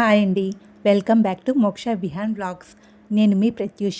Hi అండి. Welcome back to మోక్ష Vihaan blogs నేను మీ ప్రత్యూష.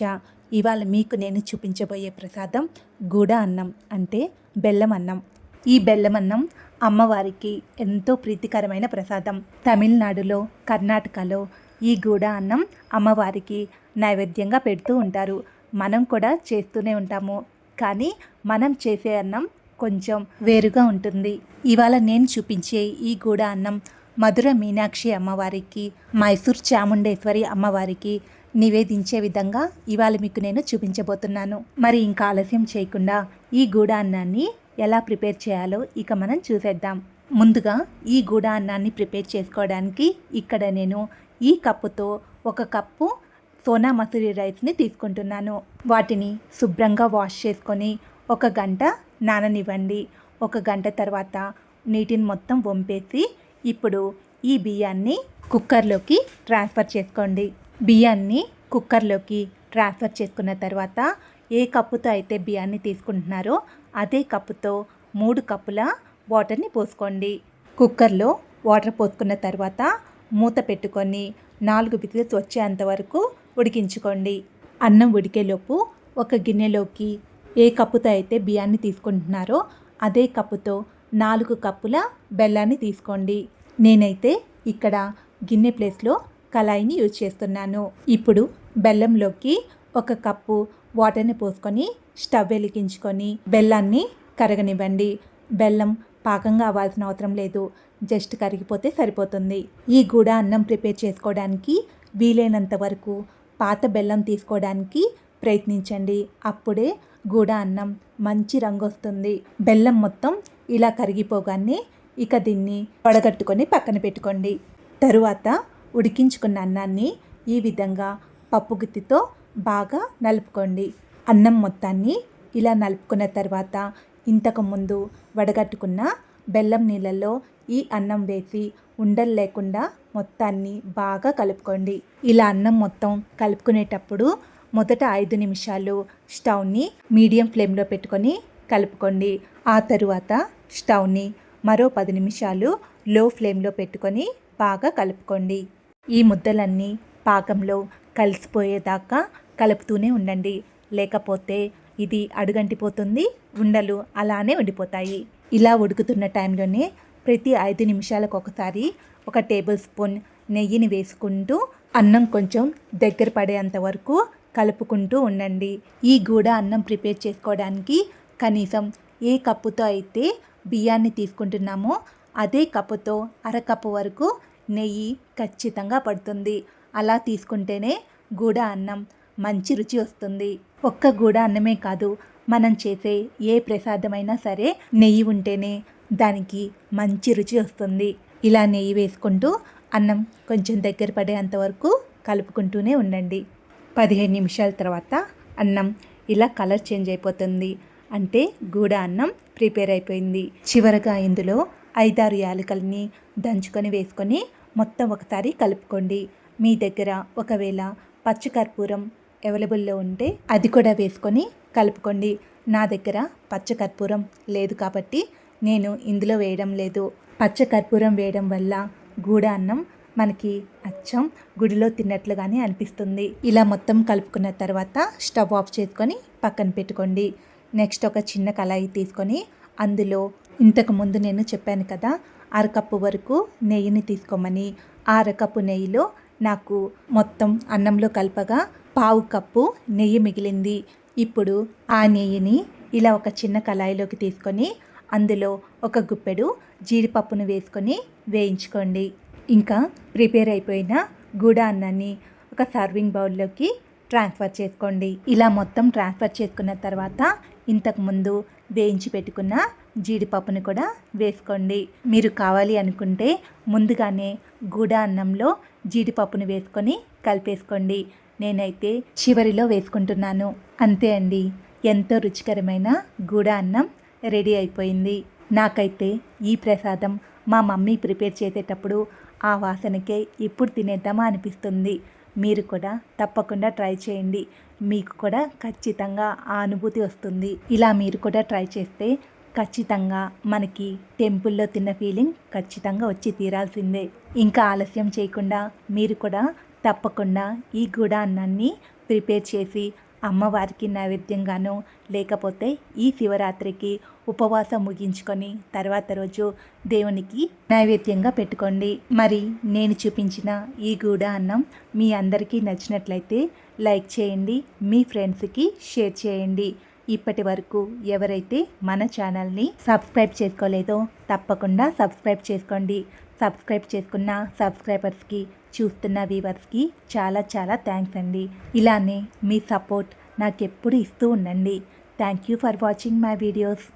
ఇవాళ మీకు నేను చూపించబోయే ప్రసాదం గూడ అన్నం అంటే బెల్లం అన్నం. ఈ బెల్లం అన్నం అమ్మవారికి ఎంతో ప్రీతికరమైన ప్రసాదం. తమిళనాడులో కర్ణాటకలో ఈ గూడ అన్నం అమ్మవారికి నైవేద్యంగా పెడుతూ ఉంటారు. మనం కూడా చేస్తూనే ఉంటాము. కానీ మనం చేసే అన్నం కొంచెం వేరుగా ఉంటుంది. ఇవాళ నేను చూపించే ఈ గూడ అన్నం మధుర మీనాక్షి అమ్మవారికి మైసూర్ చాముండేశ్వరి అమ్మవారికి నివేదించే విధంగా ఇవాళ మీకు నేను చూపించబోతున్నాను. మరి ఇంకా ఆలస్యం చేయకుండా ఈ గూడాన్నాన్ని ఎలా ప్రిపేర్ చేయాలో ఇక మనం చూసేద్దాం. ముందుగా ఈ గూడాన్నాన్ని ప్రిపేర్ చేసుకోవడానికి ఇక్కడ నేను ఈ కప్పుతో ఒక కప్పు సోనా మసూరి రైస్ని తీసుకుంటున్నాను. వాటిని శుభ్రంగా వాష్ చేసుకొని ఒక గంట నాననివ్వండి. ఒక గంట తర్వాత నీటిని మొత్తం వంపేసి ఇప్పుడు ఈ బియ్యాన్ని కుక్కర్లోకి ట్రాన్స్ఫర్ చేసుకోండి. బియ్యాన్ని కుక్కర్లోకి ట్రాన్స్ఫర్ చేసుకున్న తర్వాత ఏ కప్పుతో అయితే బియ్యాన్ని తీసుకుంటున్నారో అదే కప్పుతో మూడు కప్పుల వాటర్ని పోసుకోండి. కుక్కర్లో వాటర్ పోసుకున్న తర్వాత మూత పెట్టుకొని నాలుగు విజిల్స్ వచ్చేంత వరకు ఉడికించుకోండి. అన్నం ఉడికేలోపు ఒక గిన్నెలోకి ఏ కప్పుతో అయితే బియ్యాన్ని తీసుకుంటున్నారో అదే కప్పుతో నాలుగు కప్పుల బెల్లాన్ని తీసుకోండి. నేనైతే ఇక్కడ గిన్నె ప్లేస్లో కళాయిని యూజ్ చేస్తున్నాను. ఇప్పుడు బెల్లంలోకి ఒక కప్పు వాటర్ని పోసుకొని స్టవ్ వెలిగించుకొని బెల్లాన్ని కరగనివ్వండి. బెల్లం పాకంగా అవ్వాల్సిన అవసరం లేదు. జస్ట్ కరిగిపోతే సరిపోతుంది. ఈ గూడ అన్నం ప్రిపేర్ చేసుకోవడానికి వీలైనంత వరకు పాత బెల్లం తీసుకోవడానికి ప్రయత్నించండి. అప్పుడే గూడ అన్నం మంచి రంగు వస్తుంది బెల్లం మొత్తం ఇలా కరిగిపోగానే ఇక దీన్ని వడగట్టుకొని పక్కన పెట్టుకోండి. తరువాత ఉడికించుకున్న అన్నాన్ని ఈ విధంగా పప్పు గుత్తితో బాగా నలుపుకోండి. అన్నం మొత్తాన్ని ఇలా నలుపుకున్న తర్వాత ఇంతకుముందు వడగట్టుకున్న బెల్లం నీళ్ళల్లో ఈ అన్నం వేసి ఉండలు లేకుండా మొత్తాన్ని బాగా కలుపుకోండి. ఇలా అన్నం మొత్తం కలుపుకునేటప్పుడు మొదట ఐదు నిమిషాలు స్టవ్ని మీడియం ఫ్లేమ్లో పెట్టుకొని కలుపుకోండి. ఆ తరువాత స్టవ్ని మరో పది నిమిషాలు లో ఫ్లేమ్లో పెట్టుకొని బాగా కలుపుకోండి. ఈ ముద్దలన్నీ పాకంలో కలిసిపోయేదాకా కలుపుతూనే ఉండండి. లేకపోతే ఇది అడుగంటిపోతుంది ఉండలు అలానే ఉండిపోతాయి. ఇలా ఉడుకుతున్న టైంలోనే ప్రతి ఐదు నిమిషాలకు ఒకసారి ఒక టేబుల్ స్పూన్ నెయ్యిని వేసుకుంటూ అన్నం కొంచెం దగ్గర పడేంత వరకు కలుపుకుంటూ ఉండండి. ఈ గూడ అన్నం ప్రిపేర్ చేసుకోవడానికి కనీసం ఏ కప్పుతో అయితే బియ్యాన్ని తీసుకుంటున్నామో. అదే కప్పుతో అరకప్పు వరకు నెయ్యి ఖచ్చితంగా పడుతుంది. అలా తీసుకుంటేనే గూడ అన్నం మంచి రుచి వస్తుంది. ఒక్క గూడ అన్నమే కాదు మనం చేసే ఏ ప్రసాదమైనా సరే నెయ్యి ఉంటేనే దానికి మంచి రుచి వస్తుంది. ఇలా నెయ్యి వేసుకుంటూ అన్నం కొంచెం దగ్గర పడేంత వరకు కలుపుకుంటూనే ఉండండి. పదిహేను నిమిషాల తర్వాత అన్నం ఇలా కలర్ చేంజ్ అయిపోతుంది. అంటే గూడ అన్నం ప్రిపేర్ అయిపోయింది. చివరగా ఇందులో ఐదారు యాలకల్ని దంచుకొని వేసుకొని మొత్తం ఒకసారి కలుపుకోండి. మీ దగ్గర ఒకవేళ పచ్చకర్పూరం అవైలబుల్లో ఉంటే అది కూడా వేసుకొని కలుపుకోండి. నా దగ్గర పచ్చకర్పూరం లేదు కాబట్టి నేను ఇందులో వేయడం లేదు. పచ్చకర్పూరం వేయడం వల్ల గూడ అన్నం మనకి అచ్చం గుడిలో తిన్నట్లుగానే అనిపిస్తుంది. ఇలా మొత్తం కలుపుకున్న తర్వాత స్టవ్ ఆఫ్ చేసుకొని పక్కన పెట్టుకోండి. నెక్స్ట్ ఒక చిన్న కళాయి తీసుకొని అందులో ఇంతకు ముందు నేను చెప్పాను కదా అరకప్పు వరకు నెయ్యిని తీసుకోమని. ఆ అరకప్పు నెయ్యిలో నాకు మొత్తం అన్నంలో కలపగా పావు కప్పు నెయ్యి మిగిలింది. ఇప్పుడు ఆ నెయ్యిని ఇలా ఒక చిన్న కళాయిలోకి తీసుకొని అందులో ఒక గుప్పెడు జీడిపప్పును వేసుకొని వేయించుకోండి. ఇంకా ప్రిపేర్ అయిపోయిన గూడ అన్నాన్ని ఒక సర్వింగ్ బౌల్లోకి ట్రాన్స్ఫర్ చేసుకోండి. ఇలా మొత్తం ట్రాన్స్ఫర్ చేసుకున్న తర్వాత ఇంతకుముందు వేయించి పెట్టుకున్న జీడిపప్పును కూడా వేసుకోండి. మీరు కావాలి అనుకుంటే ముందుగానే గూడ అన్నంలో జీడిపప్పును వేసుకొని కలిపేసుకోండి. నేనైతే చివరిలో వేసుకుంటున్నాను. అంతే అండి. ఎంతో రుచికరమైన గూడ అన్నం రెడీ అయిపోయింది. నాకైతే ఈ ప్రసాదం మా మమ్మీ ప్రిపేర్ చేసేటప్పుడు ఆ వాసనకే ఇప్పుడు తినేద్దామా అనిపిస్తుంది. మీరు కూడా తప్పకుండా ట్రై చేయండి. మీకు కూడా ఖచ్చితంగా ఆ అనుభూతి వస్తుంది. ఇలా మీరు కూడా ట్రై చేస్తే ఖచ్చితంగా మనకి టెంపుల్లో తిన్న ఫీలింగ్ ఖచ్చితంగా వచ్చి తీరాల్సిందే. ఇంకా ఆలస్యం చేయకుండా మీరు కూడా తప్పకుండా ఈ గుడాన్నాన్ని ప్రిపేర్ చేసి అమ్మవారికి నైవేద్యంగానో లేకపోతే ఈ శివరాత్రికి ఉపవాసం ముగించుకొని తర్వాత రోజు దేవునికి నైవేద్యంగా పెట్టుకోండి. మరి నేను చూపించిన ఈ గూడ అన్నం మీ అందరికీ నచ్చినట్లయితే లైక్ చేయండి మీ ఫ్రెండ్స్కి షేర్ చేయండి. ఇప్పటి వరకు ఎవరైతే మన ఛానల్ని సబ్స్క్రైబ్ చేసుకోలేదో తప్పకుండా సబ్స్క్రైబ్ చేసుకోండి. సబ్స్క్రైబ్ చేసుకున్న సబ్స్క్రైబర్స్కి చూస్తున్న వ్యూవర్స్కి చాలా చాలా థ్యాంక్స్ అండి. ఇలానే మీ సపోర్ట్ నాకు ఎప్పుడు ఇస్తూ ఉండండి. Thank you for watching my videos.